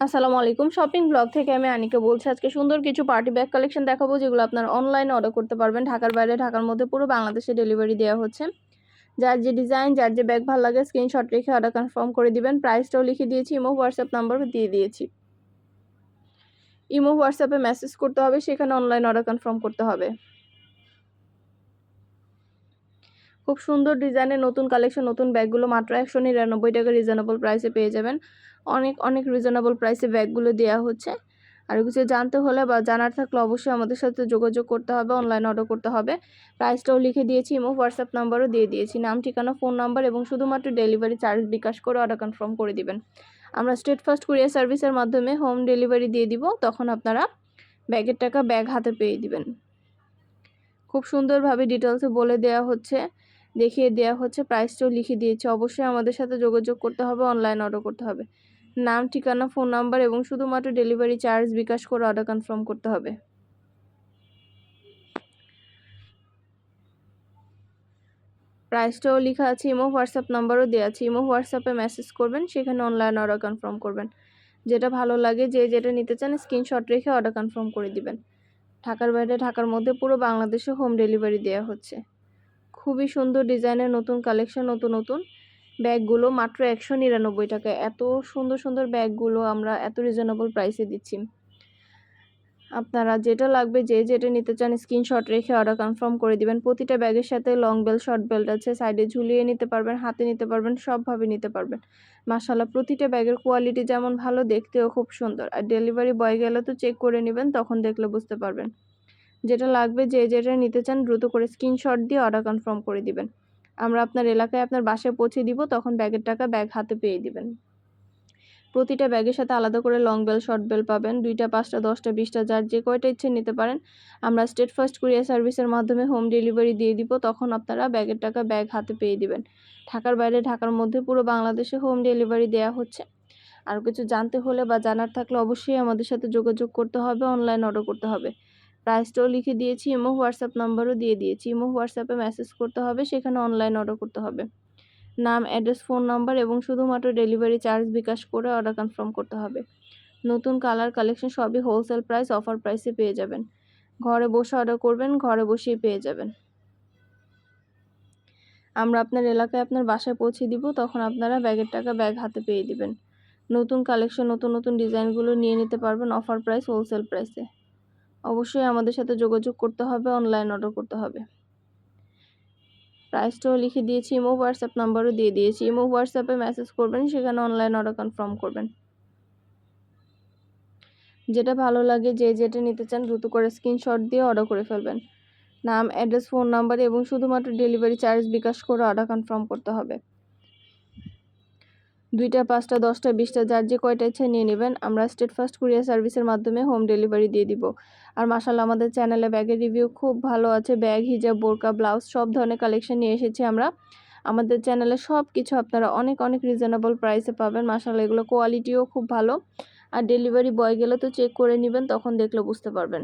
আসসালামু আলাইকুম। Shopping blog থেকে আমি আনিকে বলছি, আজকে সুন্দর কিছু পার্টি ব্যাগ কালেকশন দেখাবো, যেগুলো আপনার অনলাইনে অর্ডার করতে পারবেন। ঢাকার বাইরে, ঢাকার মধ্যে পুরো বাংলাদেশে ডেলিভারি দেওয়া হচ্ছে। যার যে ডিজাইন যার যে ব্যাগ ভালো লাগে স্ক্রিনশট রেখে অর্ডার কনফার্ম করে দিবেন। প্রাইসটাও লিখে দিয়েছি ইমো হোয়াটসঅ্যাপ নাম্বার দিয়ে দিয়েছি। ইমো হোয়াটসঅ্যাপে মেসেজ করতে হবে, সেখানে অনলাইন অর্ডার কনফার্ম করতে হবে। খুব সুন্দর ডিজাইনের নতুন কালেকশন, নতুন ব্যাগগুলো মাত্র একশো নিরানব্বই টাকা রিজনেবল প্রাইসে পেয়ে যাবেন। অনেক অনেক রিজনেবল প্রাইসে ব্যাগগুলো দেওয়া হচ্ছে। আর কিছু জানতে হলে বা জানার থাকলে অবশ্যই আমাদের সাথে যোগাযোগ করতে হবে অনলাইন অর্ডার করতে হবে। প্রাইসটাও লিখে দিয়েছি এবং হোয়াটসঅ্যাপ নাম্বারও দিয়ে দিয়েছি। নাম, ঠিকানা ফোন নাম্বার এবং শুধুমাত্র ডেলিভারি চার্জ বিকাশ করে অর্ডার কনফার্ম করে দিবেন। আমরা স্টেট ফার্স্ট কুরিয়ার সার্ভিসের মাধ্যমে হোম ডেলিভারি দিয়ে দিব, তখন আপনারা ব্যাগের টাকা ব্যাগ হাতে পেয়ে দিবেন। খুব সুন্দরভাবে ডিটেলসে বলে দেওয়া হচ্ছে। দেখিয়ে দেওয়া হচ্ছে, প্রাইসটাও লিখে দিয়েছে। অবশ্যই আমাদের সাথে যোগাযোগ করতে হবে অনলাইন অর্ডার করতে হবে। নাম, ঠিকানা ফোন নাম্বার এবং শুধুমাত্র ডেলিভারি চার্জ বিকাশ করে অর্ডার কনফার্ম করতে হবে। প্রাইসটাও লেখা আছে ইমো হোয়াটসঅ্যাপ নাম্বারও দেওয়া আছে। ইমো হোয়াটসঅ্যাপে মেসেজ করবেন, সেখানে অনলাইন অর্ডার কনফার্ম করবেন। যেটা ভালো লাগে, যে যেটা নিতে চান স্ক্রিনশট রেখে অর্ডার কনফার্ম করে দিবেন। ঢাকার বাইরে, ঢাকার মধ্যে পুরো বাংলাদেশে হোম ডেলিভারি দেওয়া হচ্ছে। খুবই সুন্দর ডিজাইনের নতুন কালেকশন, নতুন নতুন ব্যাগগুলো মাত্র একশো নিরানব্বই টাকা এত সুন্দর সুন্দর ব্যাগগুলো আমরা এত রিজনেবল প্রাইসে দিচ্ছি। আপনারা যেটা লাগবে, যে যেটা নিতে চান স্ক্রিনশট রেখে অর্ডার কনফার্ম করে দিবেন। প্রতিটা ব্যাগের সাথে লং বেল শর্ট বেল্ট আছে। সাইডে ঝুলিয়ে নিতে পারবেন, হাতে নিতে পারবেন, সবভাবে নিতে পারবেন। মাসাল্লাহ প্রতিটা ব্যাগের কোয়ালিটি যেমন ভালো, দেখতেও খুব সুন্দর। আর ডেলিভারি বয় গেলে তো চেক করে নেবেন, তখন দেখলে বুঝতে পারবেন। যেটা লাগবে যে যেটা নিতে চান দ্রুত করে স্ক্রিনশট দিয়ে অর্ডার কনফার্ম করে দিবেন। আমরা আপনার এলাকায় আপনার বাসায় পৌঁছে দিব, তখন ব্যাগের টাকা ব্যাগ হাতে পেয়ে দিবেন। প্রতিটা ব্যাগের সাথে আলাদা করে লং বেল শর্ট বেল পাবেন। দুইটা, পাঁচটা, দশটা, বিশটা, যার যে কয়টা ইচ্ছে নিতে পারেন। আমরা স্টেট ফার্স্ট কুরিয়ার সার্ভিসের মাধ্যমে হোম ডেলিভারি দিয়ে দিব, তখন আপনারা ব্যাগের টাকা ব্যাগ হাতে পেয়ে দিবেন। ঢাকার বাইরে, ঢাকার মধ্যে পুরো বাংলাদেশে হোম ডেলিভারি দেওয়া হচ্ছে। আর কিছু জানতে হলে বা জানার থাকলে অবশ্যই আমাদের সাথে যোগাযোগ করতে হবে অনলাইন অর্ডার করতে হবে। প্রাইসটাও লিখে দিয়েছি ইমো হোয়াটসঅ্যাপ নাম্বারও দিয়ে দিয়েছি। ইমো হোয়াটসঅ্যাপে মেসেজ করতে হবে, সেখানে অনলাইন অর্ডার করতে হবে। নাম অ্যাড্রেস ফোন নাম্বার এবং শুধুমাত্র ডেলিভারি চার্জ বিকাশ করে অর্ডার কনফার্ম করতে হবে। নতুন কালার কালেকশন সবই হোলসেল প্রাইস অফার প্রাইসে পেয়ে যাবেন। ঘরে বসে অর্ডার করবেন, ঘরে বসেই পেয়ে যাবেন। আমরা আপনার এলাকায় আপনার বাসায় পৌঁছে দিব, তখন আপনারা ব্যাগের টাকা ব্যাগ হাতে পেয়ে দিবেন। নতুন কালেকশন নতুন নতুন ডিজাইনগুলো নিয়ে নিতে পারবেন অফার প্রাইস হোলসেল প্রাইসে অবশ্যই আমাদের সাথে যোগাযোগ করতে হবে অনলাইন অর্ডার করতে হবে। প্রাইসটাও লিখে দিয়েছি ইমো হোয়াটসঅ্যাপ নাম্বারও দিয়ে দিয়েছি। ইমো হোয়াটসঅ্যাপে মেসেজ করবেন, সেখানে অনলাইন অর্ডার কনফার্ম করবেন। যেটা ভালো লাগে, যে যেটা নিতে চান দ্রুত করে স্ক্রিনশট দিয়ে অর্ডার করে ফেলবেন। নাম অ্যাড্রেস ফোন নাম্বার এবং শুধুমাত্র ডেলিভারি চার্জ বিকাশ করে অর্ডার কনফার্ম করতে হবে। দুইটা, পাঁচটা, দশটা, বিশটা, যার যে কয়টা ইচ্ছে নিয়ে নেবেন, আমরা স্টেট ফার্স্ট কুরিয়ার সার্ভিসের মাধ্যমে হোম ডেলিভারি দিয়ে দিব। আর মাসাল্লাহ আমাদের চ্যানেলে ব্যাগের রিভিউ খুব ভালো আছে, ব্যাগ, হিজাব, বোরকা, ব্লাউজ, সব ধরনের কালেকশন নিয়ে এসেছি আমরা। আমাদের চ্যানেলে সব কিছু আপনারা অনেক অনেক রিজনেবল প্রাইসে পাবেন। মাসাল্লাহ এগুলো কোয়ালিটিও খুব ভালো। আর ডেলিভারি বয় গেলে তো চেক করে নেবেন, তখন দেখলে বুঝতে পারবেন।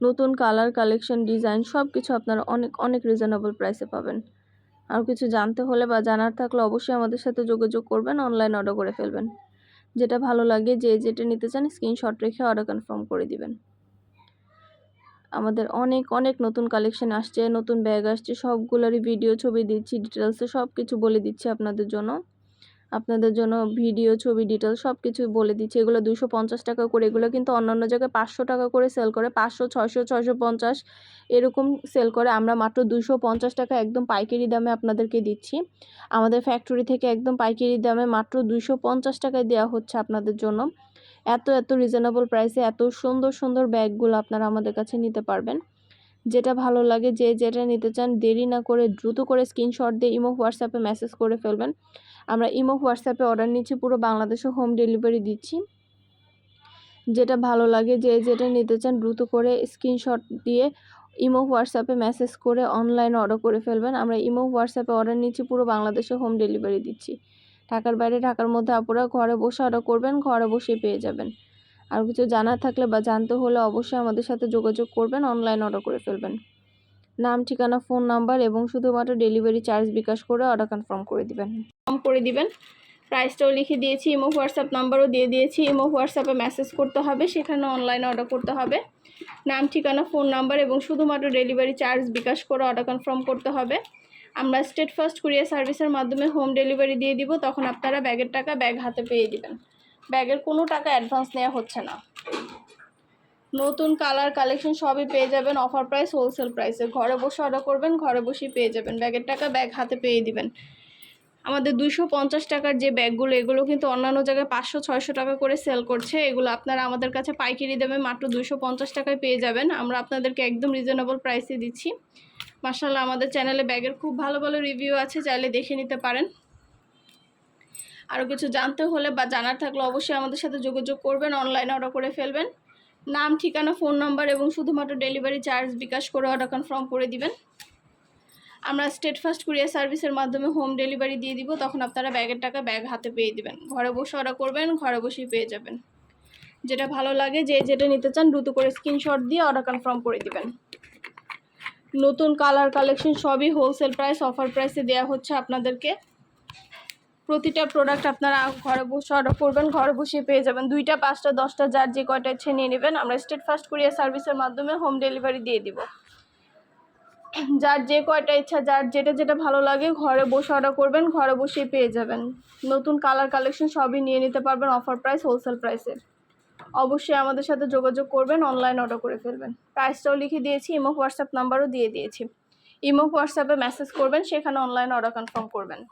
নতুন কালার কালেকশন ডিজাইন সব কিছু আপনারা অনেক অনেক রিজনেবল প্রাইসে পাবেন। আর কিছু জানতে হলে বা জানার থাকলে অবশ্যই আমাদের সাথে যোগাযোগ করবেন অনলাইন অর্ডার করে ফেলবেন। যেটা ভালো লাগে যে যেটা নিতে চান স্ক্রিনশট রেখে অর্ডার কনফার্ম করে দিবেন। আমাদের অনেক অনেক নতুন কালেকশন আসছে, নতুন ব্যাগ আসছে, সবগুলোরই ভিডিও ছবি দিচ্ছি ডিটেলসে সব কিছু বলে দিচ্ছি আপনাদের জন্য। আপনাদের জন্য ভিডিও, ছবি ডিটেলস সব কিছু বলে দিচ্ছি। এগুলো দুশো পঞ্চাশ টাকা করে, এগুলো কিন্তু অন্যান্য জায়গায় পাঁচশো টাকা করে সেল করে, পাঁচশো, ছয়শো ছয়শো পঞ্চাশ এরকম সেল করে। আমরা মাত্র দুশো পঞ্চাশ টাকা একদম পাইকারি দামে আপনাদেরকে দিচ্ছি। আমাদের ফ্যাক্টরি থেকে একদম পাইকারি দামে মাত্র দুশো পঞ্চাশ টাকায় দেওয়া হচ্ছে আপনাদের জন্য। এত এত রিজনেবল প্রাইসে এত সুন্দর সুন্দর ব্যাগগুলো আপনারা আমাদের কাছে নিতে পারবেন। যেটা ভালো লাগে, যে যেটা নিতে চান, দেরি না করে দ্রুত করে স্ক্রিনশট দিয়ে ইমো হোয়াটসঅ্যাপে মেসেজ করে ফেলবেন। আমরা ইমো হোয়াটসঅ্যাপে অর্ডার নিচ্ছি, পুরো বাংলাদেশে হোম ডেলিভারি দিচ্ছি। যেটা ভালো লাগে, যে যেটা নিতে চান, দ্রুত করে স্ক্রিনশট দিয়ে ইমো হোয়াটসঅ্যাপে মেসেজ করে অনলাইনে অর্ডার করে ফেলবেন। আমরা ইমো হোয়াটসঅ্যাপে অর্ডার নিচ্ছি, পুরো বাংলাদেশে হোম ডেলিভারি দিচ্ছি। ঢাকার বাইরে, ঢাকার মধ্যে আপনারা ঘরে বসে অর্ডার করবেন, ঘরে বসে পেয়ে যাবেন। আর কিছু জানার থাকলে বা জানতে হলে অবশ্যই আমাদের সাথে যোগাযোগ করবেন অনলাইন অর্ডার করে ফেলবেন। নাম, ঠিকানা ফোন নাম্বার এবং শুধুমাত্র ডেলিভারি চার্জ বিকাশ করে অর্ডার কনফার্ম করে দিবেন। কম করে দিবেন। প্রাইসটাও লিখে দিয়েছি ইমো হোয়াটসঅ্যাপ নাম্বারও দিয়ে দিয়েছি ইমো হোয়াটসঅ্যাপে মেসেজ করতে হবে, সেখানে অনলাইনে অর্ডার করতে হবে। নাম, ঠিকানা ফোন নাম্বার এবং শুধুমাত্র ডেলিভারি চার্জ বিকাশ করে অর্ডার কনফার্ম করতে হবে। আমরা স্টেট ফার্স্ট কুরিয়ার সার্ভিসের মাধ্যমে হোম ডেলিভারি দিয়ে দিব, তখন আপনারা ব্যাগের টাকা ব্যাগ হাতে পেয়ে দিবেন। ব্যাগের কোনো টাকা অ্যাডভান্স নেওয়া হচ্ছে না। নতুন কালার কালেকশন সবই পেয়ে যাবেন অফার প্রাইস হোলসেল প্রাইসে ঘরে বসে অর্ডার করবেন, ঘরে বসেই পেয়ে যাবেন। ব্যাগের টাকা ব্যাগ হাতে পেয়ে দিবেন। আমাদের দুইশো পঞ্চাশ টাকার যে ব্যাগগুলো, এগুলো কিন্তু অন্যান্য জায়গায় পাঁচশো, ছয়শো টাকা করে সেল করছে। এগুলো আপনারা আমাদের কাছে পাইকারি দেবে মাত্র দুইশো পঞ্চাশ টাকায় পেয়ে যাবেন। আমরা আপনাদেরকে একদম রিজনেবল প্রাইসে দিচ্ছি। মার্শাল্লাহ আমাদের চ্যানেলে ব্যাগের খুব ভালো ভালো রিভিউ আছে, চাইলে দেখে নিতে পারেন। আরও কিছু জানতে হলে বা জানার থাকলে অবশ্যই আমাদের সাথে যোগাযোগ করবেন অনলাইনে অর্ডার করে ফেলবেন। নাম, ঠিকানা ফোন নাম্বার এবং শুধুমাত্র ডেলিভারি চার্জ বিকাশ করে অর্ডার কনফার্ম করে দিবেন। আমরা স্টেট ফার্স্ট কুরিয়ার সার্ভিসের মাধ্যমে হোম ডেলিভারি দিয়ে দিব, তখন আপনারা ব্যাগের টাকা ব্যাগ হাতে পেয়ে দিবেন। ঘরে বসে অর্ডার করবেন, ঘরে বসেই পেয়ে যাবেন। যেটা ভালো লাগে, যে যেটা নিতে চান দ্রুত করে স্ক্রিনশট দিয়ে অর্ডার কনফার্ম করে দিবেন। নতুন কালার কালেকশন সবই হোলসেল প্রাইস অফার প্রাইসে দেওয়া হচ্ছে আপনাদেরকে। প্রতিটা প্রোডাক্ট আপনারা ঘরে বসে অর্ডার করবেন, ঘরে বসে পেয়ে যাবেন। দুইটা, পাঁচটা, দশটা, যার যে কয়টা ইচ্ছে নিয়ে নেবেন, আমরা স্টেট ফার্স্ট কুরিয়ার সার্ভিসের মাধ্যমে হোম ডেলিভারি দিয়ে দিব। যার যে কয়টা ইচ্ছা, যার যেটা যেটা ভালো লাগে, ঘরে বসে অর্ডার করবেন, ঘরে বসেই পেয়ে যাবেন। নতুন কালার কালেকশন সবই নিয়ে নিতে পারবেন অফার প্রাইস হোলসেল প্রাইসে অবশ্যই আমাদের সাথে যোগাযোগ করবেন অনলাইন অর্ডার করে ফেলবেন। প্রাইসটাও লিখে দিয়েছি ইমো হোয়াটসঅ্যাপ নাম্বারও দিয়ে দিয়েছি। ইমো হোয়াটসঅ্যাপে মেসেজ করবেন, সেখানে অনলাইন অর্ডার কনফার্ম করবেন।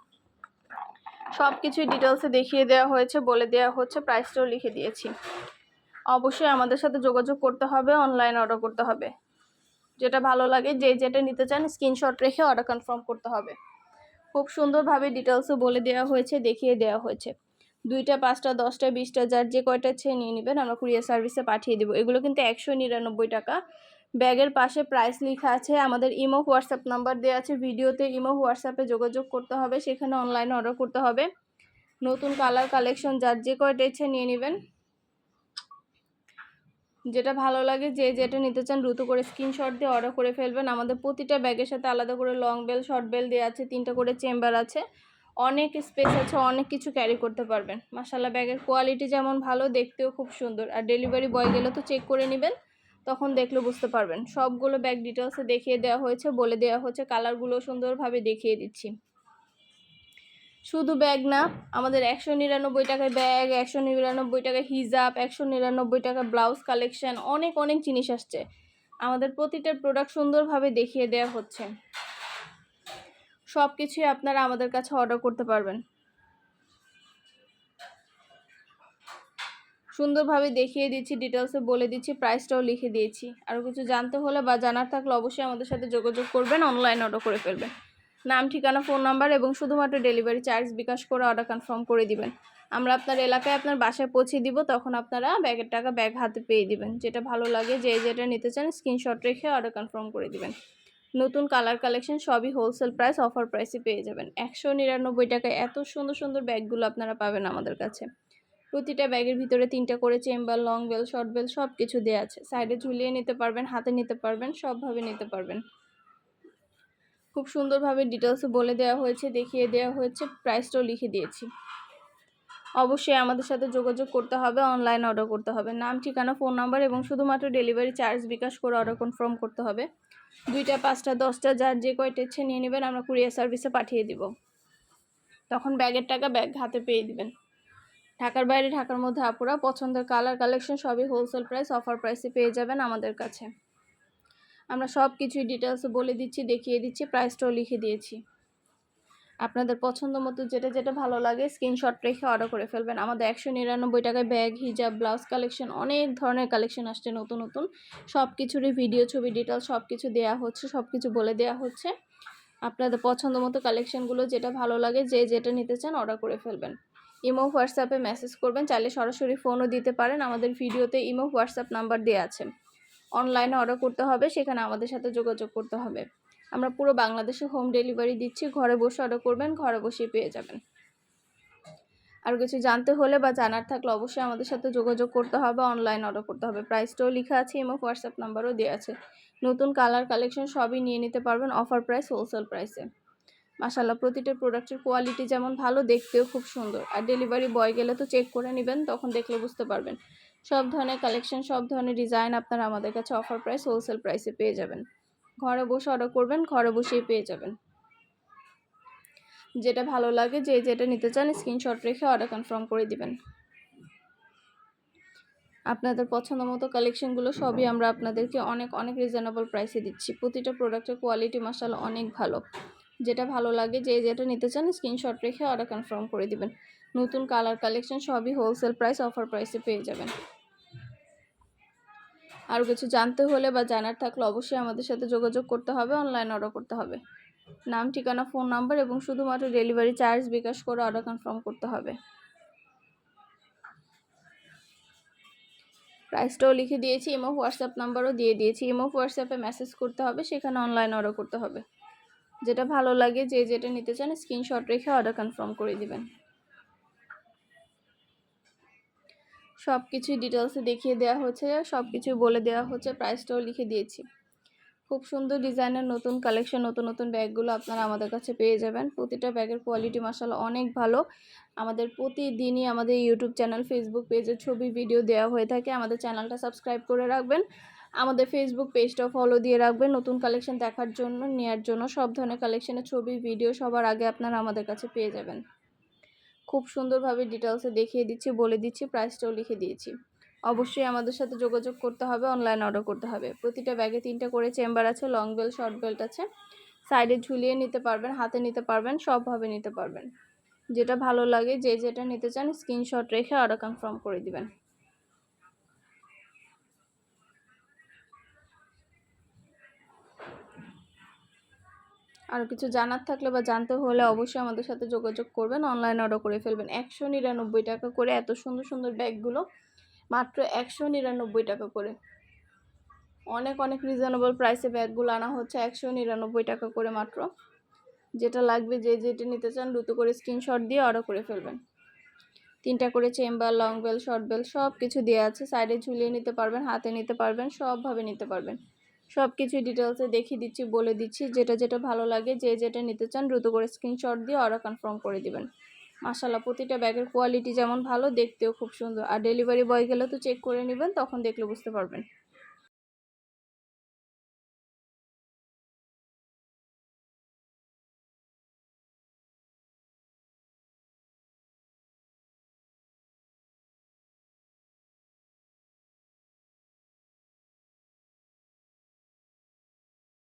সব কিছুই ডিটেলসে দেখিয়ে দেওয়া হয়েছে, বলে দেওয়া হচ্ছে প্রাইসটাও লিখে দিয়েছি। অবশ্যই আমাদের সাথে যোগাযোগ করতে হবে অনলাইন অর্ডার করতে হবে। যেটা ভালো লাগে, যে যেটা নিতে চান স্ক্রিনশট রেখে অর্ডার কনফার্ম করতে হবে। খুব সুন্দরভাবে ডিটেলসও বলে দেওয়া হয়েছে, দেখিয়ে দেওয়া হয়েছে। দুইটা, পাঁচটা, দশটা, বিশটা, যার যে কয়টা ইচ্ছে নিয়ে নেবেন, আমরা কুরিয়ার সার্ভিসে পাঠিয়ে দেবো। এগুলো কিন্তু একশো নিরানব্বই টাকা। ব্যাগের পাশে প্রাইস লেখা আছে, আমাদের ইমো হোয়াটসঅ্যাপ নাম্বার দেওয়া আছে, ভিডিওতে ইমো হোয়াটসঅ্যাপে যোগাযোগ করতে হবে, সেখানে অনলাইনে অর্ডার করতে হবে। নতুন কালার কালেকশন যার যে কয়টা ইচ্ছে নিয়ে নেবেন। যেটা ভালো লাগে, যে যেটা নিতে চান দ্রুত করে স্ক্রিনশট দিয়ে অর্ডার করে ফেলবেন। আমাদের প্রতিটা ব্যাগের সাথে আলাদা করে লং বেল শর্ট বেল দেওয়া আছে, তিনটা করে চেম্বার আছে। অনেক স্পেস আছে, অনেক কিছু ক্যারি করতে পারবেন। মাসাল্লাহ ব্যাগের কোয়ালিটি যেমন ভালো, দেখতেও খুব সুন্দর। আর ডেলিভারি বয় গেলে তো চেক করে নেবেন। তখন দেখলে বুঝতে পারবেন। সবগুলো ব্যাগ ডিটেলসে দেখিয়ে দেওয়া হয়েছে, বলে দেওয়া হচ্ছে কালারগুলো সুন্দরভাবে দেখিয়ে দিচ্ছি। শুধু ব্যাগ না, আমাদের একশো নিরানব্বই টাকায় ব্যাগ একশো নিরানব্বই টাকায় হিজাব একশো নিরানব্বই টাকা ব্লাউজ কালেকশান অনেক অনেক জিনিস আসছে। আমাদের প্রতিটা প্রোডাক্ট সুন্দরভাবে দেখিয়ে দেওয়া হচ্ছে। সব কিছুই আপনারা আমাদের কাছে অর্ডার করতে পারবেন। সুন্দরভাবে দেখিয়ে দিচ্ছি ডিটেলসে বলে দিচ্ছি প্রাইসটাও লিখে দিয়েছি। আরও কিছু জানতে হলে বা জানার থাকলে অবশ্যই আমাদের সাথে যোগাযোগ করবেন অনলাইন অর্ডার করে ফেলবেন। নাম, ঠিকানা ফোন নাম্বার এবং শুধুমাত্র ডেলিভারি চার্জ বিকাশ করে অর্ডার কনফার্ম করে দিবেন। আমরা আপনার এলাকায় আপনার বাসায় পৌঁছে দিব, তখন আপনারা ব্যাগের টাকা ব্যাগ হাতে পেয়ে দিবেন। যেটা ভালো লাগে, যে যেটা নিতে চান স্ক্রিনশট রেখে অর্ডার কনফার্ম করে দিবেন। নতুন কালার কালেকশন সবই হোলসেল প্রাইস অফার প্রাইসে পেয়ে যাবেন। একশো নিরানব্বই টাকায় এত সুন্দর সুন্দর ব্যাগগুলো আপনারা পাবেন আমাদের কাছে। প্রতিটা ব্যাগের ভিতরে তিনটা করে chamber long bell short bell সব কিছু দেওয়া আছে। সাইডে ঝুলিয়ে নিতে পারবেন, হাতে নিতে পারবেন, সবভাবে নিতে পারবেন। খুব সুন্দরভাবে ডিটেলসে বলে দেওয়া হয়েছে, দেখিয়ে দেওয়া হয়েছে প্রাইসটাও লিখে দিয়েছি। অবশ্যই আমাদের সাথে যোগাযোগ করতে হবে অনলাইন অর্ডার করতে হবে। নাম, ঠিকানা ফোন নাম্বার এবং শুধুমাত্র ডেলিভারি চার্জ বিকাশ করে অর্ডার কনফার্ম করতে হবে। দুইটা, পাঁচটা, দশটা, যার যে কয়টা ইচ্ছে নিয়ে নেবেন, আমরা কুরিয়ার সার্ভিসে পাঠিয়ে দিব। তখন ব্যাগের টাকা ব্যাগ হাতে পেয়ে দিবেন। ঢাকার বাইরে, ঢাকার মধ্যে আপুরা পছন্দের কালার কালেকশন সবই হোলসেল প্রাইস অফার প্রাইসে পেয়ে যাবেন আমাদের কাছে। আমরা সব কিছুই ডিটেলসে বলে দিচ্ছি, দেখিয়ে দিচ্ছি প্রাইসটাও লিখে দিয়েছি। আপনাদের পছন্দ মতো যেটা যেটা ভালো লাগে স্ক্রিনশট রেখে অর্ডার করে ফেলবেন। আমাদের একশো নিরানব্বই টাকায় ব্যাগ হিজাব ব্লাউজ কালেকশন অনেক ধরনের কালেকশন আসছে নতুন নতুন। সব কিছুরই ভিডিও ছবি ডিটেলস সব কিছু দেওয়া হচ্ছে সব কিছু বলে দেওয়া হচ্ছে। আপনাদের পছন্দ মতো কালেকশনগুলো যেটা ভালো লাগে, যে যেটা নিতে চান অর্ডার করে ফেলবেন। ইমো, হোয়াটসঅ্যাপে মেসেজ করবেন, চাইলে সরাসরি ফোনও দিতে পারেন। আমাদের ভিডিওতে ইমো, হোয়াটসঅ্যাপ নাম্বার দেওয়া আছে। অনলাইনে অর্ডার করতে হবে, সেখানে আমাদের সাথে যোগাযোগ করতে হবে। আমরা পুরো বাংলাদেশে হোম ডেলিভারি দিচ্ছি। ঘরে বসে অর্ডার করবেন, ঘরে বসেই পেয়ে যাবেন। আর কিছু জানতে হলে বা জানার থাকলে অবশ্যই আমাদের সাথে যোগাযোগ করতে হবে অনলাইন অর্ডার করতে হবে। প্রাইসটাও লেখা আছে এবং হোয়াটসঅ্যাপ নাম্বারও দেওয়া আছে। নতুন কালার কালেকশন সবই নিয়ে নিতে পারবেন অফার প্রাইস হোলসেল প্রাইসে মাসাল্লাহ প্রতিটা প্রোডাক্টের কোয়ালিটি যেমন ভালো, দেখতেও খুব সুন্দর। আর ডেলিভারি বয় গেলে তো চেক করে নেবেন, তখন দেখলে বুঝতে পারবেন। সব ধরনের কালেকশন সব ধরনের ডিজাইন আপনারা আমাদের কাছে অফার প্রাইস হোলসেল প্রাইসে পেয়ে যাবেন। ঘরে বসে অর্ডার করবেন, ঘরে বসেই পেয়ে যাবেন। যেটা ভালো লাগে, যে যেটা নিতে চান স্ক্রিনশট রেখে অর্ডার কনফার্ম করে দিবেন। আপনাদের পছন্দ মতো কালেকশনগুলো সবই আমরা আপনাদেরকে অনেক অনেক রিজনেবল প্রাইসে দিচ্ছি। প্রতিটা প্রোডাক্টের কোয়ালিটি মাসাল অনেক ভালো। যেটা ভালো লাগে, যে যেটা নিতে চান স্ক্রিনশট রেখে অর্ডার কনফার্ম করে দিবেন। নতুন কালার কালেকশন সবই হোলসেল প্রাইস অফার প্রাইসে পেয়ে যাবেন। আরও কিছু জানতে হলে বা জানার থাকলে অবশ্যই আমাদের সাথে যোগাযোগ করতে হবে অনলাইন অর্ডার করতে হবে। নাম, ঠিকানা ফোন নাম্বার এবং শুধুমাত্র ডেলিভারি চার্জ বিকাশ করে অর্ডার কনফার্ম করতে হবে। প্রাইসটাও লিখে দিয়েছি ইমো হোয়াটসঅ্যাপ নাম্বারও দিয়ে দিয়েছি। ইমো হোয়াটসঅ্যাপে মেসেজ করতে হবে, সেখানে অনলাইন অর্ডার করতে হবে। যেটা ভালো লাগে যে যেটা নিতে চান স্ক্রিনশট রেখে অর্ডার কনফার্ম করে দিবেন। সব কিছুই ডিটেলসে দেখিয়ে দেওয়া হচ্ছে সব কিছুই বলে দেওয়া হচ্ছে প্রাইসটাও লিখে দিয়েছি। খুব সুন্দর ডিজাইনের নতুন কালেকশন নতুন নতুন ব্যাগগুলো আপনারা আমাদের কাছে পেয়ে যাবেন। প্রতিটা ব্যাগের কোয়ালিটি মাসাল অনেক ভালো। আমাদের প্রতিদিনই আমাদের ইউটিউব চ্যানেল ফেসবুক পেজে ছবি ভিডিও দেওয়া হয়ে থাকে। আমাদের চ্যানেলটা সাবস্ক্রাইব করে রাখবেন। আমাদের ফেসবুক পেজটাও ফলো দিয়ে রাখবেন। নতুন কালেকশন দেখার জন্য নেওয়ার জন্য সব ধরনের কালেকশনের ছবি ভিডিও সবার আগে আপনারা আমাদের কাছে পেয়ে যাবেন। খুব সুন্দরভাবে ডিটেলসে দেখিয়ে দিচ্ছি, বলে দিচ্ছি প্রাইসটাও লিখে দিয়েছি। অবশ্যই আমাদের সাথে যোগাযোগ করতে হবে অনলাইন অর্ডার করতে হবে। প্রতিটা ব্যাগে তিনটা করে চেম্বার আছে লং বেল্ট শর্ট বেল্ট আছে। সাইডে ঝুলিয়ে নিতে পারবেন, হাতে নিতে পারবেন, সবভাবে নিতে পারবেন। যেটা ভালো লাগে, যে যেটা নিতে চান স্ক্রিনশট রেখে অর্ডার কনফার্ম করে দিবেন। আর কিছু জানার থাকলে বা জানতে হলে অবশ্যই আমাদের সাথে যোগাযোগ করবেন। অনলাইন অর্ডার করে ফেলবেন। একশো নিরানব্বই টাকা করে এত সুন্দর সুন্দর ব্যাগগুলো মাত্র একশো নিরানব্বই টাকা করে। অনেক অনেক রিজনেবল প্রাইসে ব্যাগগুলো আনা হচ্ছে একশো নিরানব্বই টাকা করে মাত্র। যেটা লাগবে যে যেটা নিতে চান দ্রুত করে স্ক্রিনশট দিয়ে অর্ডার করে ফেলবেন। তিনটা করে chamber long bell short bell সব কিছু দেওয়া আছে সাইডে ঝুলিয়ে নিতে পারবেন, হাতে নিতে পারবেন, সবভাবে নিতে পারবেন। সব কিছু ডিটেলসে দেখিয়ে দিচ্ছি, বলে দিচ্ছি। যেটা যেটা ভালো লাগে, যে যেটা নিতে চান, দ্রুত করে স্ক্রিনশট দিয়ে অর্ডার কনফার্ম করে দিবেন। মাসাল্লাহ প্রতিটা ব্যাগের কোয়ালিটি যেমন ভালো, দেখতেও খুব সুন্দর। আর ডেলিভারি বয় গেলে তো চেক করে নেবেন, তখন দেখলে বুঝতে পারবেন।